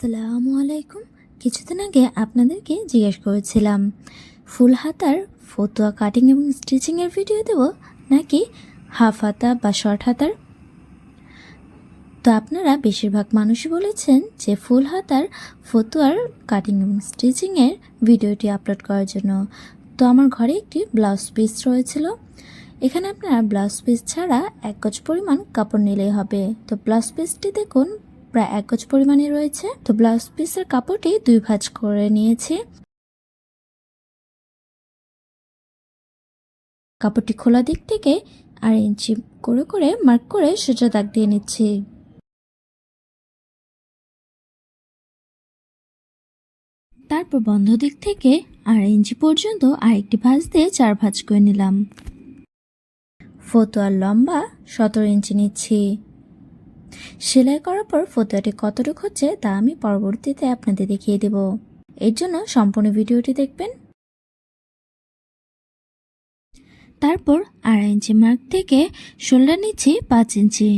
আসসালামু আলাইকুম। কিছুদিন আগে আপনাদেরকে জিজ্ঞেস করেছিলাম, ফুল হাতার ফতুয়া কাটিং এবং স্টিচিংয়ের ভিডিও দেব নাকি হাফ হাতা বা শর্ট হাতার? তো আপনারা বেশিরভাগ মানুষই বলেছেন যে ফুল হাতার ফতুয়ার কাটিং এবং স্টিচিংয়ের ভিডিওটি আপলোড করার জন্য। তো আমার ঘরে একটি ব্লাউজ পিস রয়েছিল। এখানে আপনারা ব্লাউজ পিস ছাড়া এক গজ পরিমাণ কাপড় নিলেই হবে। তো ব্লাউজ পিসটি দেখুন প্রায় এক গজ পরিমাণে রয়েছে। তো ব্লাউজ পিসের কাপড়টি দুই ভাঁজ করে নিয়েছি। কাপড়টি খোলা দিক থেকে আর ইঞ্চি করে করে মার্ক করে সোজা দাগ দিয়ে নিচ্ছি। তারপর বন্ধ দিক থেকে আড়াই ইঞ্চি পর্যন্ত আরেকটি ভাঁজ দিয়ে চার ভাঁজ করে নিলাম। ফতোয়ার লম্বা সতেরো ইঞ্চি নিচ্ছি। সেলাই করার পর ফতুয়াটি কতটুকু হচ্ছে তা আমি পরবর্তীতে আপনাদের দেখিয়ে দেব। এর জন্য সম্পূর্ণ ভিডিওটি দেখবেন। তারপর আড়াই ইঞ্চি মার্ক থেকে শোল্ডার নিচ্ছি পাঁচ ইঞ্চি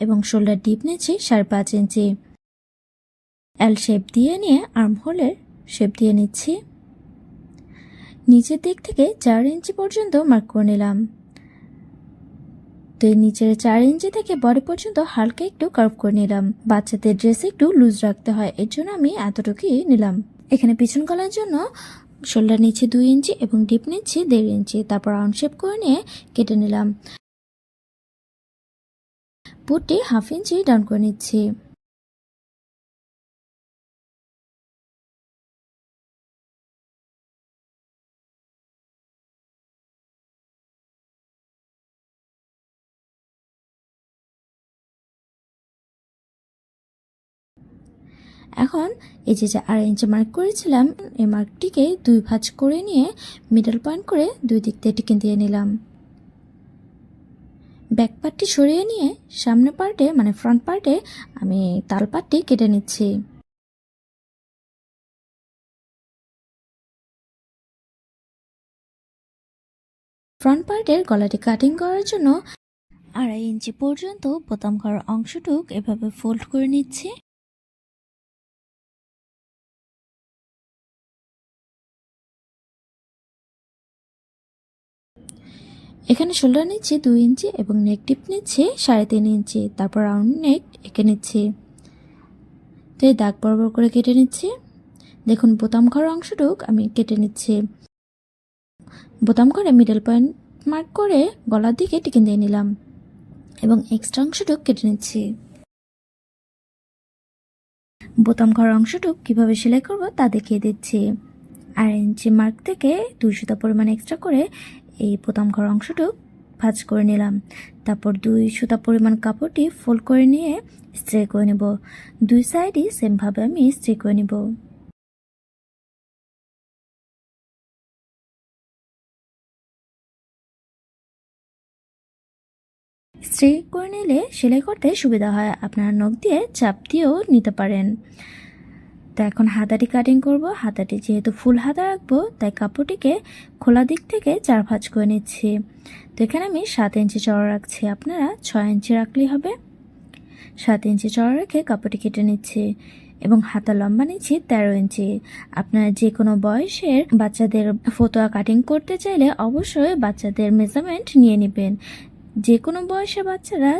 এবং শোল্ডার ডিপ নিচ্ছি সাড়ে পাঁচ ইঞ্চি। এল শেপ দিয়ে নিয়ে আর্ম হোলের শেপ দিয়ে নিচ্ছি। নিচের দিক থেকে চার ইঞ্চি পর্যন্ত মার্ক করে নিলাম। তো নিচের চার ইঞ্চি থেকে বডি পর্যন্ত হালকা একটু কার্ভ করে নিলাম। বাচ্চাদের ড্রেস একটু লুজ রাখতে হয়, এর জন্য আমি এতটুকুই নিলাম। এখানে পিছন গলার জন্য শোল্ডার নিচ্ছি দুই ইঞ্চি এবং ডিপ নিচ্ছি দেড় ইঞ্চি। তারপর রাউন্ড শেপ করে নিয়ে কেটে নিলাম। পুটটি হাফ ইঞ্চি ডাউন করে নিচ্ছি। এখন এই যে যে আড়াই ইঞ্চি মার্ক করেছিলাম, এই মার্কটিকে দুই ভাঁজ করে নিয়ে মিডল পয়েন্ট করে দুই দিক দিয়ে টিকে দিয়ে নিলাম। ব্যাক পার্টটি সরিয়ে নিয়ে সামনে পার্টে মানে ফ্রন্ট পার্টে আমি তাল পাটটি কেটে নিচ্ছি। ফ্রন্ট পার্টের গলাটি কাটিং করার জন্য আড়াই ইঞ্চি পর্যন্ত বোতাম করার অংশটুক এভাবে ফোল্ড করে নিচ্ছি। এখানে শোল্ডার নিচ্ছি দুই ইঞ্চি এবং নেক টিপ নিচ্ছি সাড়ে তিন ইঞ্চি, তারপর রাউন্ড নেক এঁকে নিচ্ছি। তো এই দাগ বরাবর করে কেটে নিচ্ছি। দেখুন, বোতাম ঘর অংশটুক আমি কেটে নিচ্ছি। বোতাম ঘরে মিডল পয়েন্ট মার্ক করে গলার দিকে টিকিন দিয়ে নিলাম এবং এক্সট্রা অংশটুক কেটে নিচ্ছি। বোতাম ঘর অংশটুক কীভাবে সেলাই করব তা দেখিয়ে দিচ্ছি। আড়াই ইঞ্চি মার্ক থেকে দুই সুতা পরিমাণ এক্সট্রা করে এই বোতাম ঘর অংশটুক ভাঁজ করে নিলাম। তারপর দুই সুতা পরিমাণ কাপড়টি ফোল্ড করে নিয়ে স্ট্রে করে নেব। দুই সাইডই সেমভাবে আমি স্ট্রে করে নেব। স্ট্রে করে নিলে সেলাই করতে সুবিধা হয়। আপনারা নখ দিয়ে চাপ দিয়েও নিতে পারেন। তো এখন হাতাটি কাটিং করব। হাতাটি যেহেতু ফুল হাতা রাখব, তাই কাপড়টিকে খোলা দিক থেকে চার ভাঁজ করে নিচ্ছি। তো এখানে আমি সাত ইঞ্চি চড়া রাখছি। আপনারা ছয় ইঞ্চি রাখলেই হবে। সাত ইঞ্চি চড়া রেখে কাপড়টি কেটে নিচ্ছি এবং হাতা লম্বা নিচ্ছি তেরো ইঞ্চি। আপনারা যে কোনো বয়সের বাচ্চাদের ফতোয়া কাটিং করতে চাইলে অবশ্যই বাচ্চাদের মেজারমেন্ট নিয়ে নেবেন। যে কোনো বয়সের বাচ্চারা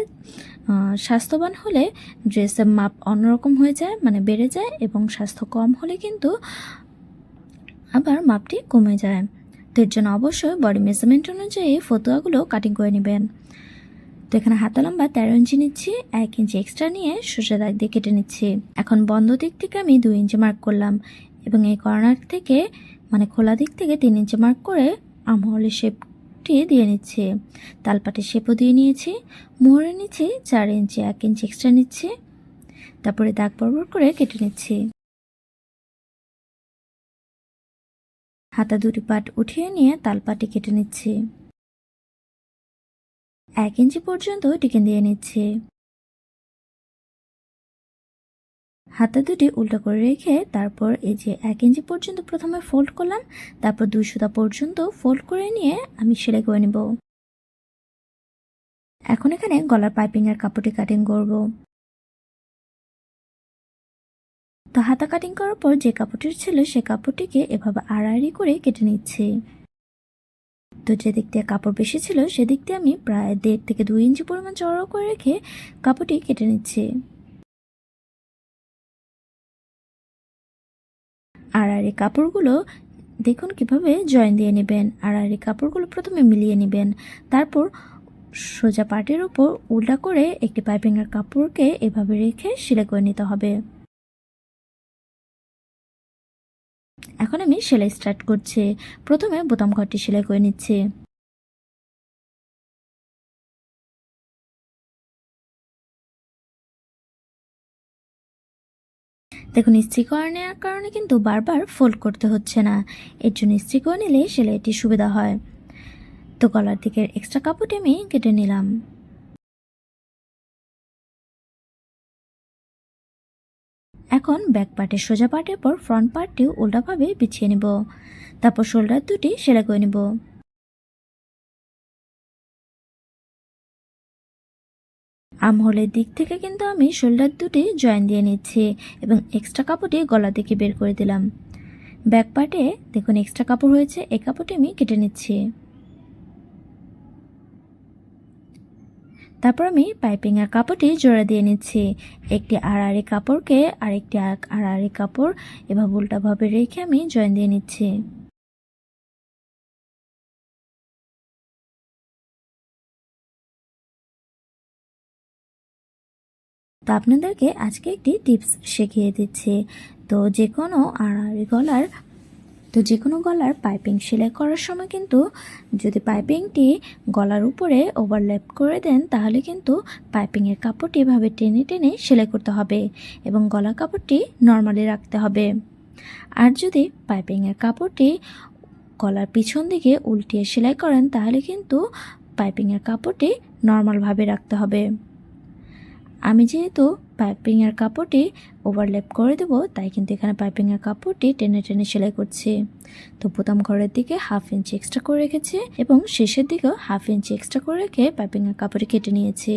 স্বাস্থ্যবান হলে ড্রেসের মাপ অন্যরকম হয়ে যায় মানে বেড়ে যায় এবং স্বাস্থ্য কম হলে কিন্তু আবার মাপটি কমে যায়। তো এর জন্য অবশ্যই বডি মেজারমেন্ট অনুযায়ী ফতুয়াগুলো কাটিং করে নেবেন। তো এখানে হাতা লম্বা তেরো ইঞ্চি নিচ্ছি, এক ইঞ্চি এক্সট্রা নিয়ে সোজা দাগ দিয়ে কেটে নিচ্ছি। এখন বন্ধ দিক থেকে আমি দুই ইঞ্চি মার্ক করলাম এবং এই কর্নার থেকে মানে খোলা দিক থেকে তিন ইঞ্চি মার্ক করে আমহলের শেপ টি দিয়ে নিচ্ছে। তালপাটের শেপও দিয়ে নিয়েছি মোহরে নিচ্ছি চার ইঞ্চি, এক ইঞ্চি এক্সট্রা নিচ্ছে, তারপরে দাগ বরবর করে কেটে নিচ্ছি। হাতা দুটি পাট উঠিয়ে নিয়ে তালপাটি কেটে নিচ্ছি। এক ইঞ্চি পর্যন্ত টিকেন দিয়ে নিচ্ছি। হাতা দুটি উল্টো করে রেখে তারপর এই যে এক ইঞ্চি পর্যন্ত প্রথমে ফোল্ড করলাম, তারপর দুই সুতা পর্যন্ত ফোল্ড করে নিয়ে আমি সেলাই করে নেব। এখন এখানে গলার পাইপিংয়ের কাপড়টি কাটিং করব। তো হাতা কাটিং করার পর যে কাপড়টি ছিল সে কাপড়টিকে এভাবে আড়াআড়ি করে কেটে নিচ্ছি। তো যে দিক দিয়ে কাপড় বেশি ছিল, সেদিক দিয়ে আমি প্রায় দেড় থেকে দুই ইঞ্চি পরিমাণ চড়াও করে রেখে কাপড়টি কেটে নিচ্ছি। আড়াআড়ি কাপড়গুলো দেখুন কীভাবে জয়েন দিয়ে নেবেন। আড়াআড়ি কাপড়গুলো প্রথমে মিলিয়ে নেবেন। তারপর সোজা পাটের উপর উল্টা করে একটি পাইপিংয়ের কাপড়কে এভাবে রেখে সেলাই করে নিতে হবে। এখন আমি সেলাই স্টার্ট করছি। প্রথমে বোতাম ঘরটি সেলাই করে নিচ্ছি। দেখুন ইস্ত্রি করে নেওয়ার কারণে কিন্তু বারবার ফোল্ড করতে হচ্ছে না। এর জন্য ইস্ত্রি করে নিলে সেলাইটি সুবিধা হয়। তো গলার দিকের এক্সট্রা কাপড়টি আমি কেটে নিলাম। এখন ব্যাক পার্টের সোজা পার্টের পর ফ্রন্ট পার্টটিও উল্টাভাবে বিছিয়ে নিব। তারপর শোল্ডার দুটি সেলাই করে নিব। আমহলের দিক থেকে কিন্তু আমি শোল্ডার দুটি জয়েন দিয়ে নিচ্ছি এবং এক্সট্রা কাপড়টি গলা থেকে বের করে দিলাম। ব্যাক পার্টে দেখুন এক্সট্রা কাপড় হয়েছে, এই কাপড়টি আমি কেটে নিচ্ছি। তারপর আমি পাইপিংয়ের কাপড়টি জোড়া দিয়ে নিচ্ছি। একটি আড়াআড়ি কাপড়কে আরেকটি আড়াআড়ি কাপড় এভাবে উল্টাভাবে রেখে আমি জয়েন দিয়ে নিচ্ছি। তো আপনাদেরকে আজকে একটি টিপস শিখিয়ে দিচ্ছি। তো যে কোনো আড়াআড়ি গলার, তো যে কোনো গলার পাইপিং সেলাই করার সময় কিন্তু যদি পাইপিংটি গলার উপরে ওভারল্যাপ করে দেন, তাহলে কিন্তু পাইপিংয়ের কাপড়টি এভাবে টেনে টেনে সেলাই করতে হবে এবং গলার কাপড়টি নর্মালি রাখতে হবে। আর যদি পাইপিংয়ের কাপড়টি গলার পিছন দিকে উল্টিয়ে সেলাই করেন, তাহলে কিন্তু পাইপিংয়ের কাপড়টি নর্মালভাবে রাখতে হবে। আমি যেহেতু পাইপিংয়ের কাপড়টি ওভারল্যাপ করে দেবো, তাই কিন্তু এখানে পাইপিংয়ের কাপড়টি টেনে টেনে সেলাই করছি। তো বোতাম ঘরের দিকে হাফ ইঞ্চি এক্সট্রা করে রেখেছি এবং শেষের দিকেও হাফ ইঞ্চি এক্সট্রা করে রেখে পাইপিংয়ের কাপড়টি কেটে নিয়েছি।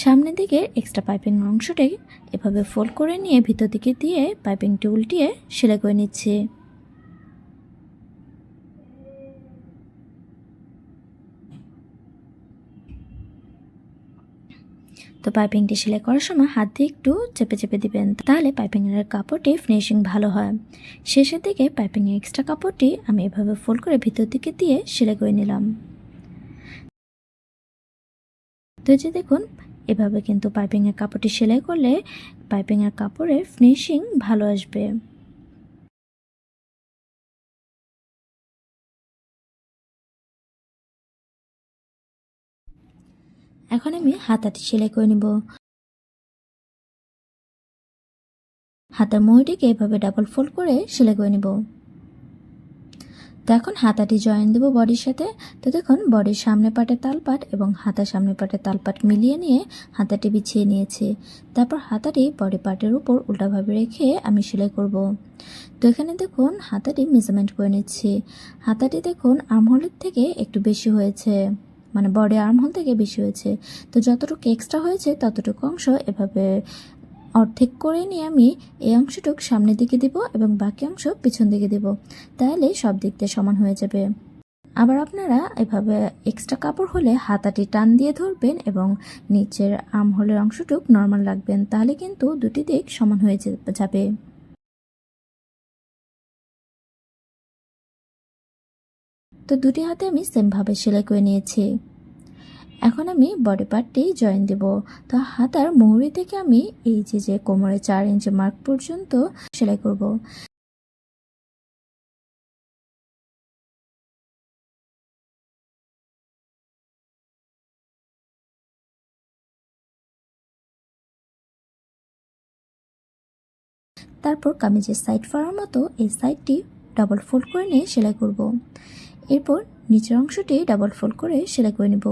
সামনের দিকে এক্সট্রা পাইপিং অংশটি এভাবে ফোল্ড করে নিয়ে ভিতর দিকে দিয়ে পাইপিংটি উল্টিয়ে সেলাই করে নিচ্ছি। তো পাইপিংটি সেলাই করার সময় হাত দিয়ে একটু চেপে চেপে দিবেন, তাহলে পাইপিংয়ের কাপড়টি ফিনিশিং ভালো হয়। শেষের দিকে পাইপিংয়ের এক্সট্রা কাপড়টি আমি এভাবে ফোল্ড করে ভিতর দিকে দিয়ে সেলাই করে নিলাম। তো যে দেখুন, এভাবে কিন্তু পাইপিংয়ের কাপড়টি সেলাই করলে পাইপিংয়ের কাপড়ের ফিনিশিং ভালো আসবে। এখন আমি হাতাটি সেলাই করে নিব। হাতার মহিটিকে এভাবে ডাবল ফোল্ড করে সেলাই করে নিব। তো এখন হাতাটি জয়েন দেবো বডির সাথে। তো দেখুন, বডির সামনে পাটে তালপাট এবং হাতার সামনে পাটে তালপাট মিলিয়ে নিয়ে হাতাটি বিছিয়ে নিয়েছি। তারপর হাতাটি বডি পার্টের উপর উল্টাভাবে রেখে আমি সেলাই করব। তো এখানে দেখুন, হাতাটি মেজারমেন্ট করে নিচ্ছি। হাতাটি দেখুন আর্মহোলের থেকে একটু বেশি হয়েছে। মানে বডি আর্মহোল থেকে বেশি হয়েছে। তো যতটুকু এক্সট্রা হয়েছে, ততটুকু অংশ এভাবে অর্ধেক করে নিয়ে আমি এই অংশটুক সামনের দিকে দিব এবং বাকি অংশ পিছন দিকে দিব। তাহলে সব দিক দিয়ে সমান হয়ে যাবে। আবার আপনারা এভাবে এক্সট্রা কাপড় হলে হাতাটি টান দিয়ে ধরবেন এবং নিচের আর্মহোলের অংশটুক নর্মাল রাখবেন। তাহলে কিন্তু দুটি দিক সমান হয়ে যাবে। তো দুটি হাতে আমি সেমভাবে সেলাই করে নিয়েছি। এখন আমি বডি পার্টটি জয়েন দেব। তো হাতার মুহুরি থেকে আমি এই যে যে কোমরে চার ইঞ্চি মার্ক পর্যন্ত সেলাই করব। তারপর কামিজের সাইড ফাড়ার মতো, এই সাইডটি ডাবল ফোল্ড করে নিয়ে সেলাই করব। এরপর নিচের অংশটি ডাবল ফোল্ড করে সেলাই করে নেব।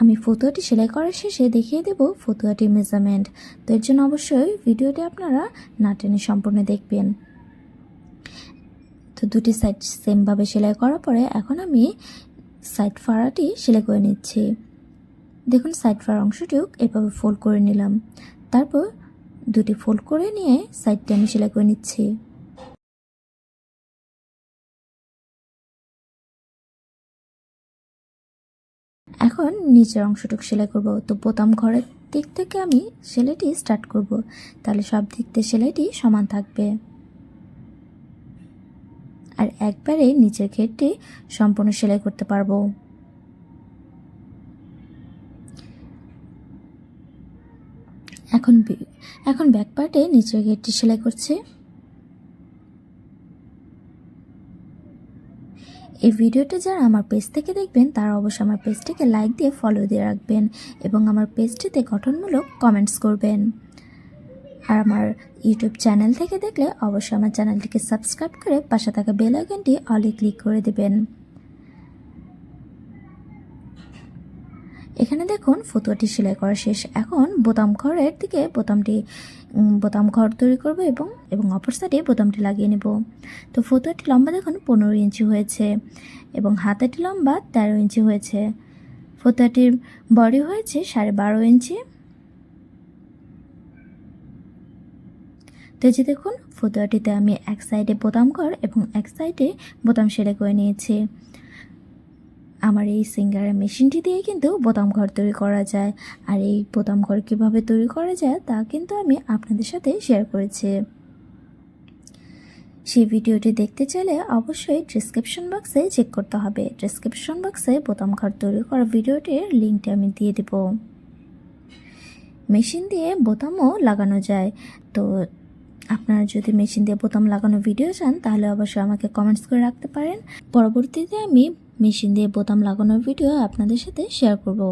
আমি ফতুয়াটি সেলাই করার শেষে দেখিয়ে দেব ফতুয়াটির মেজারমেন্ট তো এর জন্য অবশ্যই ভিডিওটি আপনারা না টেনে সম্পূর্ণ দেখবেন। তো দুটি সাইড সেমভাবে সেলাই করার পরে এখন আমি সাইড ফাড়াটি সেলাই করে নিচ্ছি। দেখুন সাইড ফাড়া অংশটিও এভাবে ফোল্ড করে নিলাম। তারপর দুটি ফোল্ড করে নিয়ে সাইডটি আমি সেলাই করে নিচ্ছি। এখন নিচের অংশটুকু সেলাই করব। তো বোতাম ঘরের দিক থেকে আমি সেলাইটি স্টার্ট করব। তাহলে সব দিক থেকে সেলাইটি সমান থাকবে। আর একবারে নিচের ঘেরটি সম্পূর্ণ সেলাই করতে পারব। এখন এখন ব্যাক পার্টে নিচের গেটটি সেলাই করছি। এই ভিডিওটি যারা আমার পেজ থেকে দেখবেন, তারা অবশ্যই আমার পেজটিকে লাইক দিয়ে ফলো দিয়ে রাখবেন এবং আমার পেজটিতে গঠনমূলক কমেন্টস করবেন। আর আমার ইউটিউব চ্যানেল থেকে দেখলে অবশ্যই আমার চ্যানেলটিকে সাবস্ক্রাইব করে পাশে থাকা বেল আইকনটি অলে ক্লিক করে দেবেন। এখানে দেখুন, ফতুয়াটি সেলাই করা শেষ। এখন বোতাম ঘরের দিকে বোতামটি বোতাম ঘর তৈরি করব এবং এবং অপর সাইডে বোতামটি লাগিয়ে নেব। তো ফতুয়াটি লম্বা দেখুন পনেরো ইঞ্চি হয়েছে এবং হাতাটি লম্বা তেরো ইঞ্চি হয়েছে। ফতুয়াটির বডি হয়েছে সাড়ে বারো ইঞ্চি। তো যে দেখুন, ফতুয়াটিতে আমি এক সাইডে বোতাম ঘর এবং এক সাইডে বোতাম সেলাই করে নিয়েছি। আমার এই সিঙ্গারের মেশিনটি দিয়ে কিন্তু বোতাম ঘর তৈরি করা যায়। আর এই বোতাম ঘর কীভাবে তৈরি করা যায় তা কিন্তু আমি আপনাদের সাথে শেয়ার করেছি। সেই ভিডিওটি দেখতে চাইলে অবশ্যই ডিসক্রিপশন বক্সে চেক করতে হবে। ডিসক্রিপশন বক্সে বোতাম ঘর তৈরি করা ভিডিওটির লিঙ্কটি আমি দিয়ে দেব। মেশিন দিয়ে বোতামও লাগানো যায়। তো আপনারা যদি মেশিন দিয়ে বোতাম লাগানো ভিডিও চান, তাহলে অবশ্যই আমাকে কমেন্টস করে রাখতে পারেন। পরবর্তীতে আমি মেশিন দিয়ে বোতাম লাগানোর ভিডিও আপনাদের সাথে শেয়ার করব।